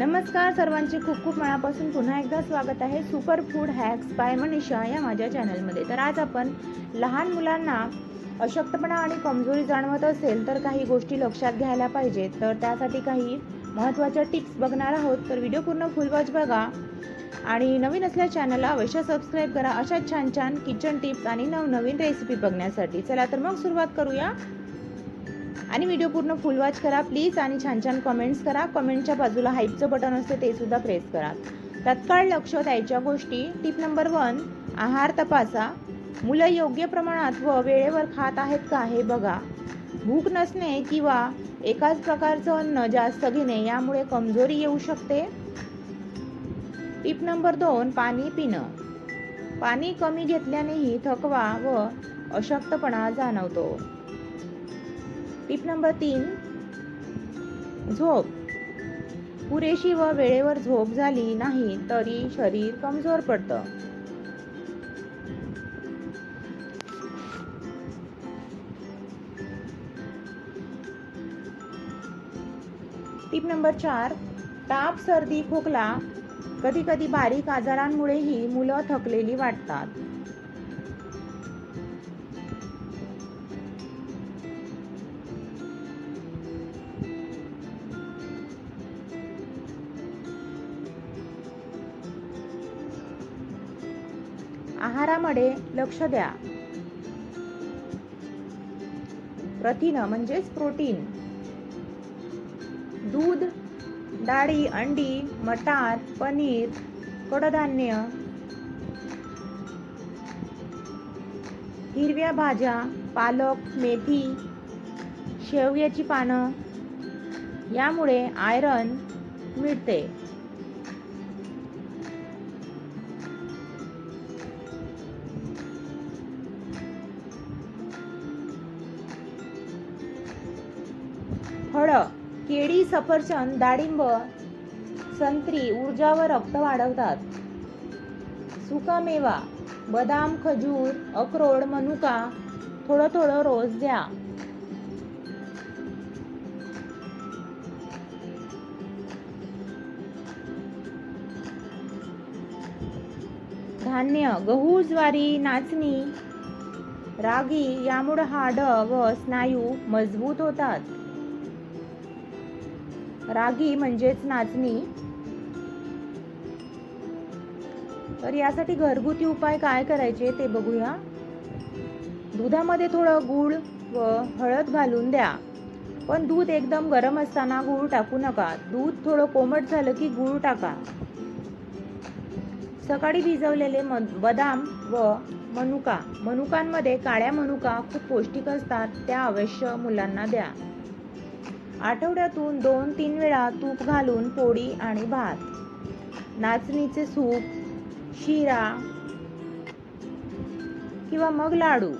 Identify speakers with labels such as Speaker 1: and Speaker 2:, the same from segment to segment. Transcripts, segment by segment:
Speaker 1: नमस्कार सर्वांचे. खूप खूप मनापासून पुन्हा एकदा स्वागत आहे. Super food hacks by Manisha या माझ्या चॅनलमध्ये तर आज आपण लहान मुलांना अशक्तपणा आणि कमजोरी जाणवत असेल तर काही गोष्टी लक्षात घ्यायला पाहिजेत. तर त्यासाठी काही महत्त्वाच्या टिप्स बघणार आहोत. तर व्हिडिओ पूर्ण फुल वॉच बघा. आणि नवीन असल्या चॅनलला अवश्य सबस्क्राईब करा. अशा छान छान किचन टिप्स आणि नवनवीन रेसिपी बघण्यासाठी. चला तर मग सुरुवात करूया. आणि व्हिडिओ पूर्ण फुल वॉच करा प्लीज आणि छान छान कमेंट्स करा कमेंटच्या बाजूला हाईपचं बटन असते ते सुद्धा प्रेस करा. तत्काळ लक्ष द्यायच्या गोष्टी. टिप नंबर वन आहार तपासा. मुलं योग्य प्रमाणात व वेळेवर खात आहेत का हे बघा. भूक नसणे किंवा एकाच प्रकारचं अन्न जास्त घेणे यामुळे कमजोरी येऊ शकते. टिप नंबर दोन पाणी पिणं. पाणी कमी घेतल्यानेही थकवा व अशक्तपणा जाणवतो. टिप नंबर तीन झोप. पुरेशी व वेळेवर झोप झाली नाही तरी शरीर कमजोर पडतं. टिप नंबर चार ताप सर्दी खोकला. कधी कधी बारीक आजारांमुळेही मुलं थकलेली वाटतात. आहारामध्ये लक्ष द्या. प्रथिन म्हणजेच प्रोटीन. दूध डाळी अंडी मटार पनीर कडधान्य हिरव्या भाज्या पालक मेथी शेवग्याची पानं यामुळे आयरन मिळते. सफरचंद डाळिंब संत्री ऊर्जा व रक्त वाढवतात. सुका मेवा बदाम खजूर अक्रोड मनुका थोडं थोडं रोज द्या. धान्य गहू ज्वारी नाचणी रागी यामुळे हाड व स्नायू मजबूत होतात. रागी म्हणजेच नाचणी. तर यासाठी घरगुती उपाय काय करायचे ते बघूया. दुधामध्ये थोडं गूळ व हळद घालून द्या. पण दूध एकदम गरम असताना गूळ टाकू नका. दूध थोडं कोमट झालं की गूळ टाका. सकाळी भिजवलेले म बदाम व मनुका. मनुकांमध्ये काळ्या मनुका खूप पौष्टिक असतात त्या अवश्य मुलांना द्या. आठवड्यातून दोन तीन वेळा तूप घालून पोळी आणि भात. नाचणीचे सूप शिरा किंवा मग लाडू.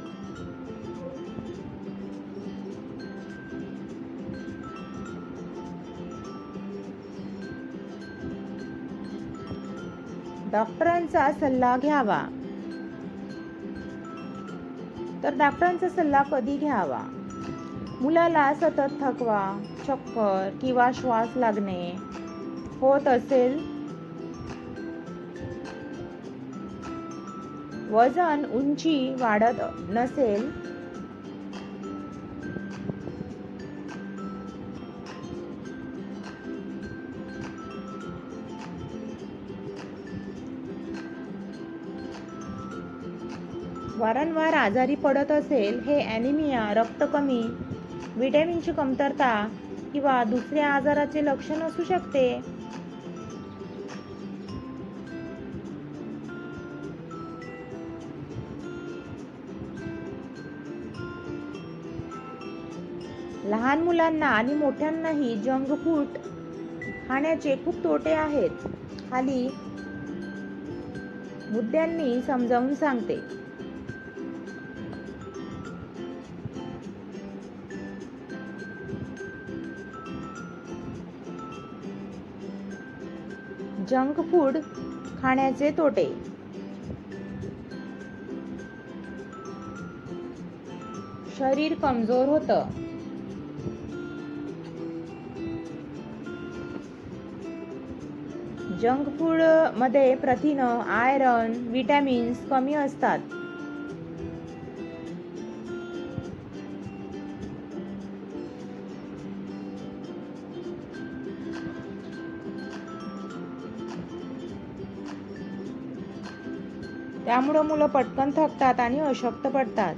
Speaker 1: डॉक्टरांचा सल्ला घ्यावा. तर डॉक्टरांचा सल्ला कधी घ्यावा? मुलाला सतत थकवा चक्कर किंवा श्वास लागणे होत असेल. वजन उंची वाढत नसेल. वारंवार आजारी पडत असेल हे ॲनिमिया रक्त कमी व्हिटॅमिनची कमतरता किंवा दुसऱ्या आजाराचे लक्षण असू शकते. लहान मुलांना आणि मोठ्यांनाही जंक फूड खाण्याचे खूप तोटे आहेत. खाली मुद्द्यांनी समजावून सांगते. जंक फूड खाण्याचे तोटे. शरीर कमजोर होतं. जंक फूडमध्ये प्रथिन आयरन विटॅमिन्स कमी असतात. त्यामुळं मुलं पटकन थकतात आणि अशक्त पडतात.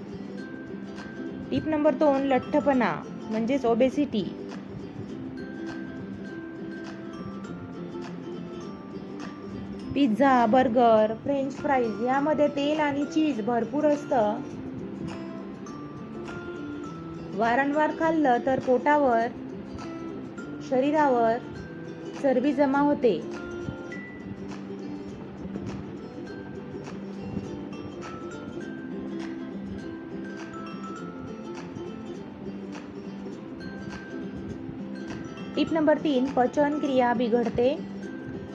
Speaker 1: टीप नंबर दोन लठ्ठपणा म्हणजेच obesity pizza burger french fries यामध्ये तेल आणि चीज भरपूर असतं. वारंवार खाल्लं तर पोटावर शरीरावर चरबी जमा होते. नंबर तीन पचन क्रिया बिघडते.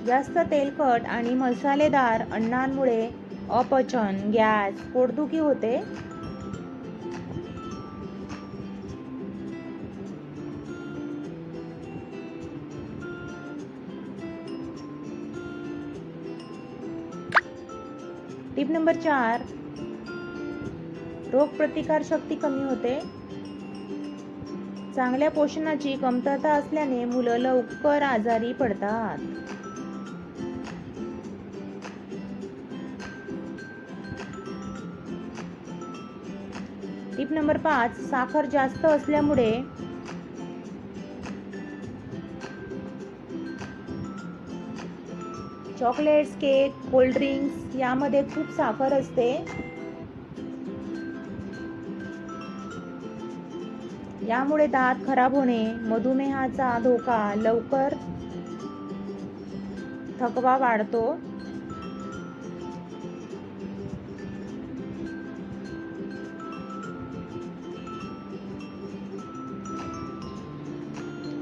Speaker 1: जास्त तेलकट आणि मसालेदार अन्नांमुळे अपचन गॅस पोटदुखी होते. टिप नंबर चार रोगप्रतिकारशक्ती कमी होते. चांगल्या पोषणाची कमतरता असल्याने मुलं लवकर आजारी पडतात. टिप नंबर पाच साखर जास्त असल्यामुळे चॉकलेट्स केक कोल्ड्रिंक्स यामध्ये खूप साखर असते. यामुळे दात खराब होणे मधुमेहाचा धोका लवकर थकवा वाढतो.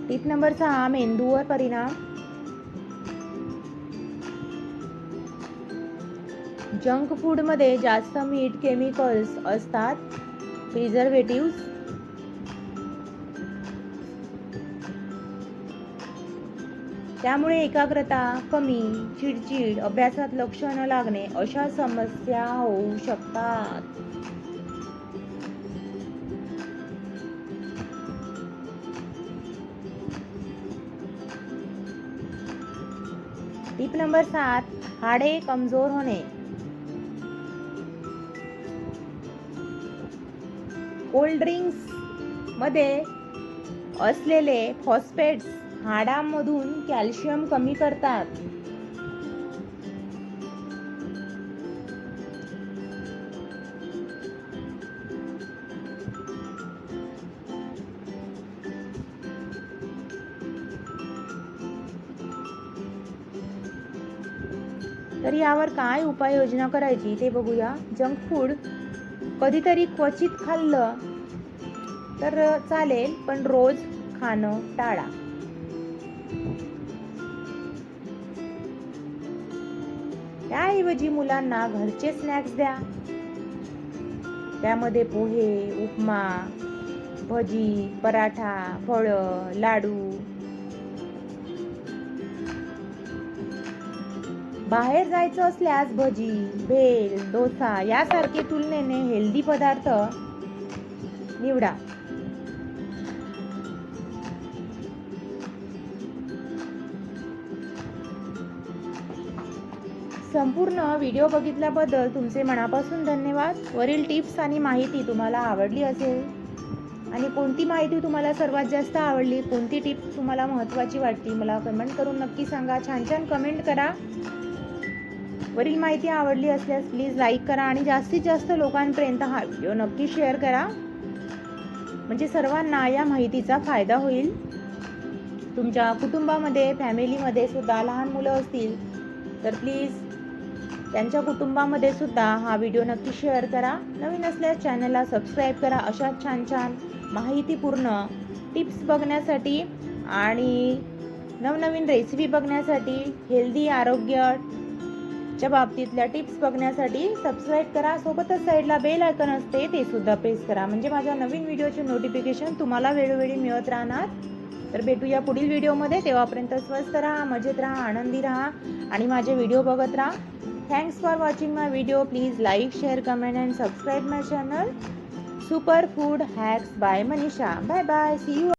Speaker 1: टीप नंबर सहा मेंदूवर परिणाम. जंक फूडमध्ये जास्त मीठ केमिकल्स असतात. प्रिझर्वेटिव्ह त्यामुळे एकाग्रता कमी चिडचिड अभ्यासात लक्ष न लागणे अशा समस्या होऊ शकतात. टीप नंबर सात हाडे कमजोर होणे. कोल्ड ड्रिंक्समध्ये असलेले फॉस्फेट्स हाडांमधून कॅल्शियम कमी करतात. तर यावर काय उपाययोजना करायची ते बघूया. जंक फूड कधीतरी क्वचित खाल्लं तर चालेल पण रोज खाणं टाळा. त्याऐवजी मुलांना घरचे स्नॅक्स द्या. त्यामध्ये पोहे उपमा भजी पराठा फळं लाडू. बाहेर जायचं असल्यास भजी भेल डोसा यासारखे तुलनेने हेल्दी पदार्थ निवडा. संपूर्ण व्हिडिओ बघितल्याबद्दल तुमचे मनापासून धन्यवाद. वरील टिप्स आणि माहिती तुम्हाला आवडली असेल आणि कोणती माहिती तुम्हाला सर्वात जास्त आवडली कोणती टिप तुम्हाला महत्त्वाची वाटली मला कमेंट करून नक्की सांगा. छान छान कमेंट करा. वरील माहिती आवडली असल्यास प्लीज लाईक करा आणि जास्तीत जास्त लोकांपर्यंत हा व्हिडिओ नक्की शेअर करा. म्हणजे सर्वांना या माहितीचा फायदा होईल. तुमच्या कुटुंबामध्ये फॅमिलीमध्ये सुद्धा लहान मुलं असतील तर प्लीज त्यांच्या कुटुंबामध्ये सुद्धा हा व्हिडिओ नक्की शेअर करा. नवीन असल्यास चॅनलला सबस्क्राईब करा. अशा छान छान माहितीपूर्ण टिप्स बघण्यासाठी आणि नवनवीन रेसिपी बघण्यासाठी हेल्दी आरोग्य च्या बाबतीतल्या टिप्स बघण्यासाठी सबस्क्राईब करा. सोबतच साईडला बेल आयकन असते ते सुद्धा प्रेस करा. म्हणजे माझ्या नवीन व्हिडिओचे नोटिफिकेशन तुम्हाला वेळोवेळी मिळत राहणार. तर भेटूया पुढील व्हिडिओमध्ये तेव्हापर्यंत स्वस्त राहा मजेत राहा आनंदी राहा आणि माझे व्हिडिओ बघत राहा. Thanks for watching my video. Please like, share, comment and subscribe my channel. Superfood Hacks by Manisha. Bye bye. See you.